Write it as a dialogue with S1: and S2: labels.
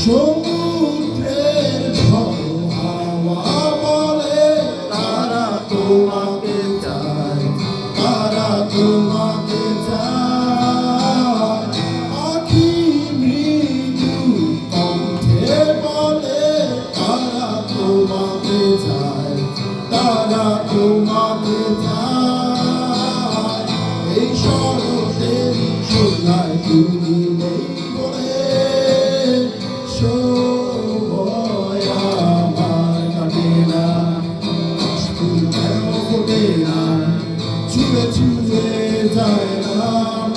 S1: show. Tibet, Tibet, Tibet, Tibet, Tibet,